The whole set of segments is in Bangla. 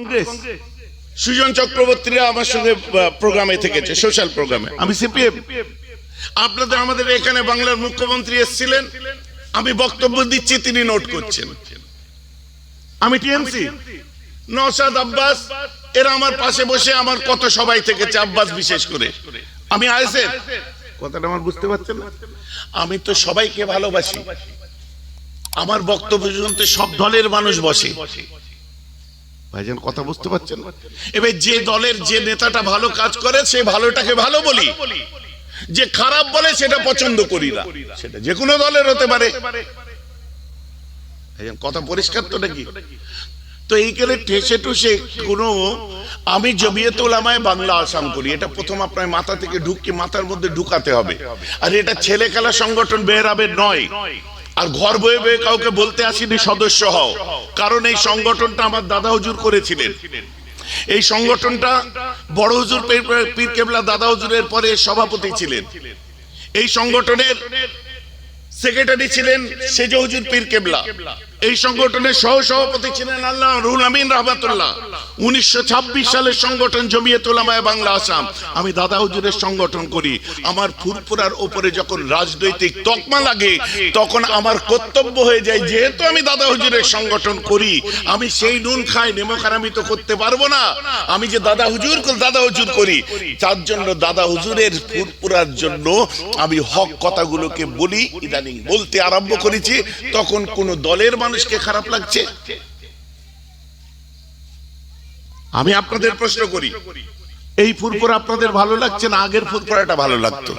কংগ্রেস। সুজন চক্রবর্তীরা আমার সঙ্গে প্রোগ্রামে থেকেছে সোশ্যাল প্রোগ্রামে আমি সিপিএম আপনাদের আমাদের এখানে বাংলার মুখ্যমন্ত্রী এসেছিলেন। আমি বক্তব্য দিচ্ছি, তিনি নোট করছেন। আমি টিএমসি নওশাদ আব্বাস, এরা আমার পাশে বসে আমার কত সবাই থেকেছে, আব্বাস বিশেষ করে। আমি আইসের কথাটা আমার বুঝতে পারছেন না? আমি তো সবাইকে ভালোবাসি। আমার বক্তব্য শুনতে সব দলের মানুষ বসে। ভাইজান, কথা বুঝতে পারছেন? এবার যে দলের যে নেতাটা ভালো কাজ করে, সে ভালোটাকে ভালো বলি। যে খারাপ বলে, সেটা পছন্দ করি না। সেটা যে কোনো দলের হতে পারে। কথা পরিষ্কার তো নাকি? তো এইখানে ঠেসে টুসে কোনো আমি জমিয়ত ওলামায় বাংলা আসাম করি। এটা প্রথম আপনার মাথা থেকে ঢুকিয়ে মাথার মধ্যে ঢুকাতে হবে। আর এটা ছেলে খেলা সংগঠন বেহরাবের নয়। আর ঘর বয়ে বয়ে কাউকে বলতে আসিনি সদস্য হও। কারণ এই সংগঠনটা আমার দাদা হুজুর করেছিলেন। এই সংগঠনটা বড় হুজুর পীর- কেবলা দাদা হুজুরের পরে সভাপতি ছিলেন। এই সংগঠনের সেক্রেটারি ছিলেন সেজ হুজুর পীর কেবলা। এই সংগঠনের সহ সভাপতি ছিলেন আল্লাহ রুল আমিন রহমাতুল্লাহ। উনিশশো ছাব্বিশ সালের সংগঠন জমিয়ে তোলামায় বাংলা আসাম। আমি দাদা হুজুরের সংগঠন করি। আমার ফুরফুরার ওপরে যখন রাজনৈতিক তকমা লাগে, তখন আমার কর্তব্য হয়ে যায়, যেহেতু আমি দাদা হুজুরের সংগঠন করি, আমি সেই নুন খাই নেমখান আমি তো করতে পারব না। আমি যে দাদা হুজুর দাদা হুজুর করি, তার জন্য দাদা হুজুরের ফুরফুরার জন্য আমি হক কথাগুলোকে বলি, ইদানিং বলতে আরম্ভ করেছি, তখন কোন দলের মানুষকে খারাপ লাগছে? আমি আপনাদের প্রশ্ন করি, এই ফুরফুরা আপনাদের ভালো লাগছে না আগের ফুরফুরাটা ভালো লাগতো?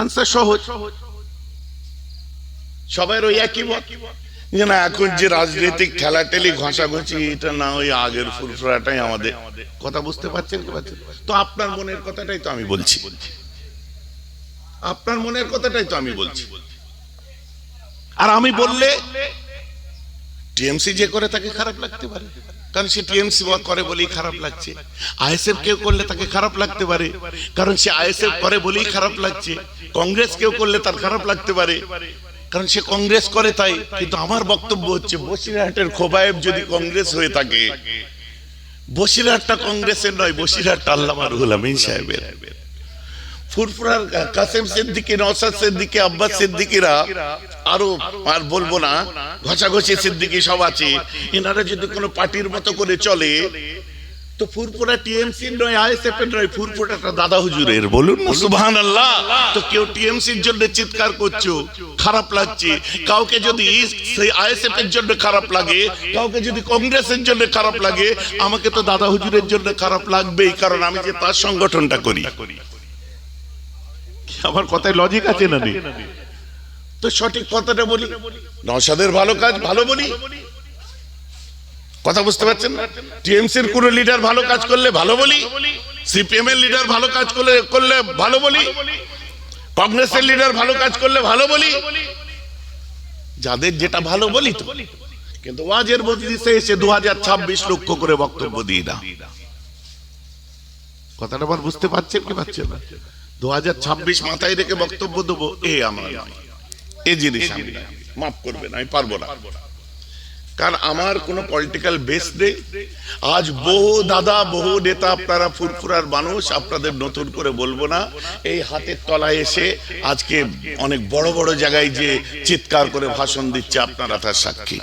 আনসার সহজ। সবাই ওই একই মত? যে না, এখন যে রাজনৈতিক খেলা ঠেলাঠেলি ঘষাঘষি, এটা না ওই আগের ফুরফুরাটাই আমাদের। কথা বুঝতে পারছেন কি পারছেন? তো আপনার মনের কথাটাই তো আমি বলছি। আপনার মনের কথাটাই তো আমি বলছি। আর আমি বললে টিএমসি যে করে তাকে খারাপ লাগতে পারে। কারণ সে টিএমসি করে বলেই খারাপ লাগছে। আইএসএফ কেউ করলে তাকে খারাপ লাগতে পারে। কারণ সে আইএসএফ করে বলেই খারাপ লাগছে। কংগ্রেস কেউ করলে তার খারাপ লাগতে পারে। কারণ সে কংগ্রেস করে তাই। কিন্তু আমার বক্তব্য হচ্ছে বসিরহাটের খোবায়েব যদি কংগ্রেস হয়ে থাকে বসিরহাটটা কংগ্রেসের নয় বসিরহাটটা আল্লামা রুহুল আমিন সাহেবের। ফুরফুরার কাসেম সিদ্দিকি নওসাদ সিদ্দিকি আব্বাস সিদ্দিকিরা আরও আর বলব না, ঘষাঘষি সিদ্দিকি সব আছে। এনারা যদি কোনো পার্টির মতো করে চলে, তো ফুরফুরা টিএমসি নয়, আইএসএফ এর নয় ফুরফুরাটা দাদা হুজুরের, বলুন না, সুবহানাল্লাহ। তো কেউ টিএমসির জন্য চিৎকার করছ, খারাপ লাগছে। কাউকে যদি সেই আইএসএফ এর জন্য খারাপ লাগে, কাউকে যদি কংগ্রেসের জন্য খারাপ লাগে, আমাকে তো দাদা হুজুরের জন্য খারাপ লাগবেই, কারণ আমি যে তার সংগঠনটা করি। আমার কথায় লজিক আছে না? তো সঠিক কথাটা বলি? নসাদের ভালো কাজ ভালো বলি? কথা বুঝতে পারছেন না? টিএমসির কোন লিডার ভালো কাজ করলে ভালো বলি? সিপিএম এর লিডার ভালো কাজ করলে করলে ভালো বলি? কংগ্রেসের লিডার ভালো কাজ করলে ভালো বলি? যাদের যেটা ভালো বলি তো। কিন্তু ওয়াজের মজলিসে এসে দু হাজার ছাব্বিশ লক্ষ করে বক্তব্য দিই না কথাটা আবার বুঝতে পারছেন কি পাচ্ছেন না? দু হাজার ছাব্বিশ মাথায় রেখে বক্তব্য দেবো, এ আমার নয়। এ জিনিস আমি। মাফ করবেন, আমি পারব না। কারণ আমার কোনো পলিটিক্যাল বেস নেই। আজ বহু দাদা, বহু নেতা আপনারা ফুরফুরার মানুষ, আপনাদের নতুন করে বলব না, এই হাতের তলায় এসে আজকে অনেক বড় বড় জায়গায় যে চিৎকার করে ভাষণ দিচ্ছে আপনারা তার সাক্ষী।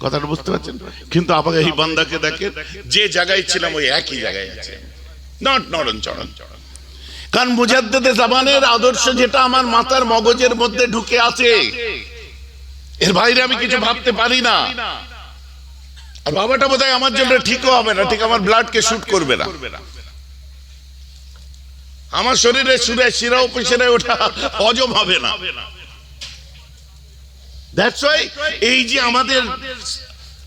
কথাটা বুঝতে পারছেন? কিন্তু আমাকে এই বান্দাকে দেখেন, যে জায়গায় ছিলাম ওই একই জায়গায় আছে। নট নরণ চরণ। কারণ মুজাদ্দেদে জামানের আদর্শ যেটা আমার মাথার মগজের মধ্যে ঢুকে আছে। এর বাইরে আমি কিছু ভাবতে পারি না। আর বাবাটা বোধহয় আমার জন্য ঠিকও হবে না, ঠিক আমার ব্লাডকে শুট করবে না। আমার শরীরে সুরে শিরা উপশিরে ওঠা হজম হবে না। দ্যাটস ওয়াই এই যে আমাদের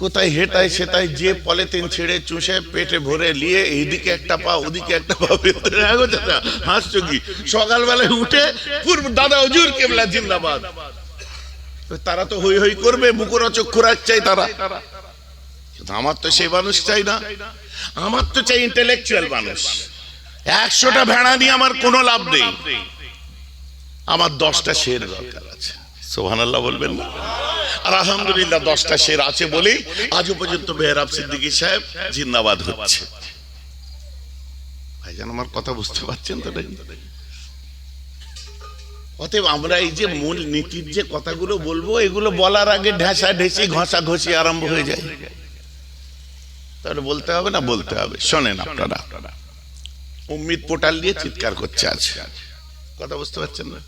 কোথায় হেটায় সেটাই যে পলিথিন ছেড়ে, চুষে, পেটে ভরে নিয়ে এইদিকে একটা পা, ওদিকে একটা পা, ভেতরে হাসছো কি? সকালবেলায় উঠে পূর্ব দাদা হুজুর কেবলা জিন্দাবাদ। তারা তো হই হই করবে, মুখরোচক খোরাক চাই তারা। আমার তো সেই মানুষ চাই না। আমার তো চাই ইন্টেলেকচুয়াল মানুষ। একশোটা ভেড়া নিয়ে আমার কোনো লাভ নেই। আমার দশটা শের দরকার আছে। সোহান আল্লাহ বলবেন না? আর আলহামদুলিল্লাহ দশটা শের আছে বলেই আজও পর্যন্ত মেহরাব সিদ্দিকী সাহেব জিন্দাবাদ হচ্ছে। ভাইজান, আমার কথা বুঝতে পারছেন তো অতএব আমরা এই যে মূল নীতির যে কথাগুলো বলব, এগুলো বলার আগে ঢেসা ঢেসি ঘষা ঘষি আরম্ভ হয়ে যায়। তাহলে বলতে হবে না, বলতে হবে। শোনেন আপনারা, উম্মিদ পোর্টাল দিয়ে চিৎকার করছে আজ। কথা বুঝতে পারছেন না?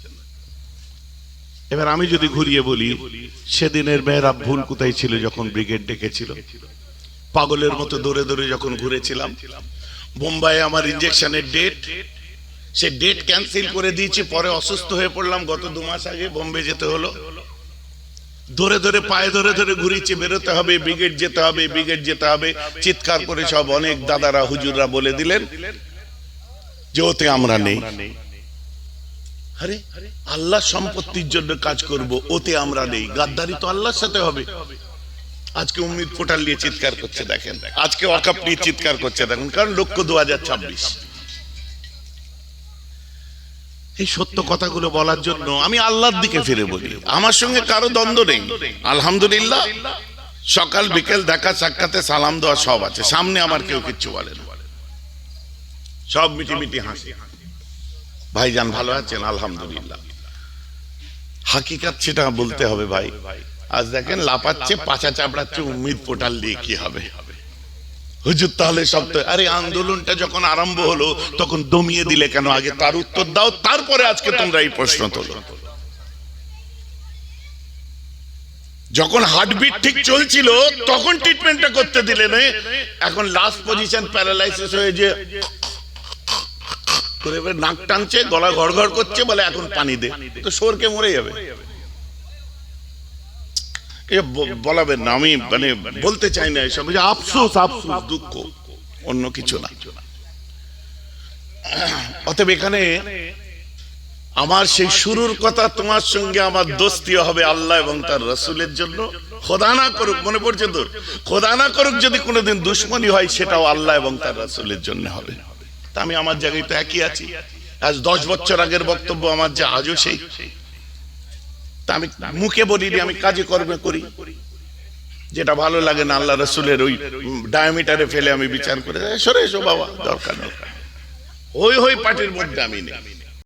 এবার আমি যদি ঘুরিয়ে বলি, সেদিনের মেয়েরা ভুল কোথায় ছিল যখন ব্রিগেড ডেকেছিল? পাগলের মতো দৌড়ে দৌড়ে যখন ঘুরেছিলাম বোম্বাই আমার ইঞ্জেকশনের ডেট সে ডেট ক্যান্সেল করে দিয়েছি, পরে অসুস্থ হয়ে পড়লাম, গত দু মাস আগে বোম্বে যেতে হলো। ধরে ধরে পায়ে ধরে ধরে ঘুরিয়েছি বেরোতে হবে, ব্রিগেড যেতে হবে, ব্রিগেড যেতে হবে, চিৎকার করে সব অনেক দাদারা, হুজুররা বলে দিলেন যে, ওতে আমরা নেই। আরে, আল্লাহ সম্পত্তির জন্য কাজ করব, ওতে আমরা নেই। গাদ্দারি তো আল্লাহর সাথে হবে। আজকে উম্মিদ পোটাল নিয়ে চিৎকার করছে, দেখেন। আজকে ওয়াকাপ নিয়ে চিৎকার করছে, দেখেন, কারণ লক্ষ্য দু হাজার ছাব্বিশ। এই সত্য কথাগুলো বলার জন্য আমি আল্লাহর দিকে ফিরে বলি। আমার সঙ্গে কারও দ্বন্দ্ব নেই। আলহামদুলিল্লাহ, সকাল, বিকেল, দেখা, সাক্ষাতে, সালাম দেওয়া সব আছে। সামনে আমার কেউ কিচ্ছু বলে না। সব মিটি মিটি হাসি। ভাইজান ভালো আছেন? আলহামদুলিল্লাহ। হাকিকাত সেটা বলতে হবে ভাই। আজ দেখেন লাপাচ্ছে পাচা চাপড়াচ্ছে, উম্মিদ পোটাল দিয়ে কি হবে? হুজুর, তাহলে আরে, আন্দোলনটা যখন আরম্ভ হলো, তখন দমিয়ে দিলে কেন? আগে তার উত্তর দাও, তারপরে আজকে তোমরা এই প্রশ্ন তোলো। যখন হার্টবিট ঠিক চলছিল, তখন ট্রিটমেন্টটা করতে দিলে এখন লাস্ট পজিশন প্যারালাইসিস হয়ে যে করে এবার নাক টানছে, গলা ঘড়ঘড় করছে বলে এখন পানি দে। তো সরকে মরে যাবে। বলাবেন না, আমি মানে বলতে চাই না এসব আফসোস আফসোস, দুঃখ, অন্য কিছু না। অতএব এখানে আমার সেই শুরুর কথা তোমার সঙ্গে আমার দোস্তিও হবে আল্লাহ এবং তার রসুলের জন্য। খোদা না করুক, মনে পড়ছে তো খোদা না করুক যদি কোনোদিন দুশ্মনী হয়, সেটাও আল্লাহ এবং তার রসুলের জন্য হবে। আমি আমার জায়গায় তো একই আছি। আজ দশ বছর আগের বক্তব্য আমার যে আজও সেই। আমি মুখে বলিনি আমি কাজে কর্মে করি। যেটা ভালো লাগে না আল্লাহ রসুলের ওই ডায়ামিটারে ফেলে আমি বিচার করে সরে এসো বাবা, দরকার দরকার হই হই পার্টির মধ্যে আমি নেই।